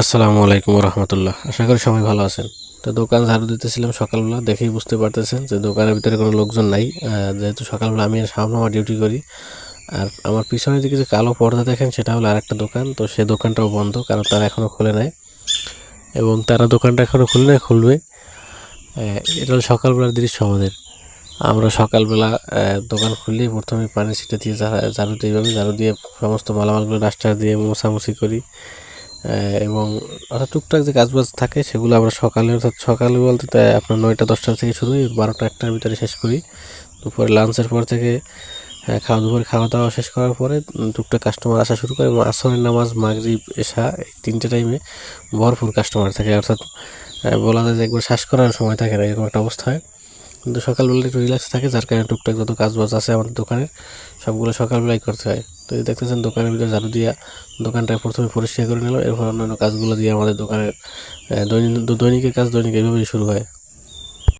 আসসালামু আলাইকুম রহমতুল্লাহ আশা করি সবাই ভালো আছেন। তো দোকান ঝাড়ু দিতেছিলাম সকালবেলা, দেখেই বুঝতে পারতেছেন যে দোকানের ভিতরে কোনো লোকজন নাই। যেহেতু সকালবেলা আমি সামনে আমার ডিউটি করি, আর আমার পিছনের দিকে যে কালো পর্দা দেখেন, সেটা হলো আরেকটা দোকান। তো সে দোকানটাও বন্ধ, কারণ তারা এখনও খুলে নাই। এবং তারা দোকানটা এখনও খুলে নাই খুলবে। এটা হলো সকালবেলার দৃশ্য আমাদের। আমরা সকালবেলা দোকান খুললেই প্রথমে পানি ছিটে দিয়ে ঝাড়ু দিয়ে ঝাড়ু দিয়ে সমস্ত মালামালগুলো ডাস্টার দিয়ে মোছামুছি করি। এবং অর্থাৎ টুকটাক যে কাজবাজ থাকে সেগুলো আমরা সকালে, অর্থাৎ সকালে বলতে আপনার নয়টা, দশটা থেকে শুরু বারোটা, একটার ভিতরে শেষ করি। দুপুরে লাঞ্চের পর থেকে খাওয়া, দুপুরে খাওয়া দাওয়া শেষ করার পরে টুকটাক কাস্টমার আসা শুরু করে এবং আসরের নামাজ, মাগরিব এসা এই তিনটে টাইমে ভরপুর কাস্টমার থাকে। অর্থাৎ বলা যায় যে একবার শ্বাস করার সময় থাকে না, এরকম একটা অবস্থা হয়। কিন্তু সকালবেলা একটু রিল্যাক্স থাকে, যার কারণে টুকটাক যত কাজ বাজ আছে আমাদের দোকানের, সবগুলো সকালবেলাই করতে হয়। তো এই দেখতেছেন দোকানের ভিতরে ঝাড়ু দিয়া দোকানটা প্রথমে পরিষ্কার করে নিল এরপর অন্যান্য কাজগুলো দিয়ে আমাদের দোকানের দৈনিক, দৈনিকের কাজ দৈনিক এইভাবেই শুরু হয়।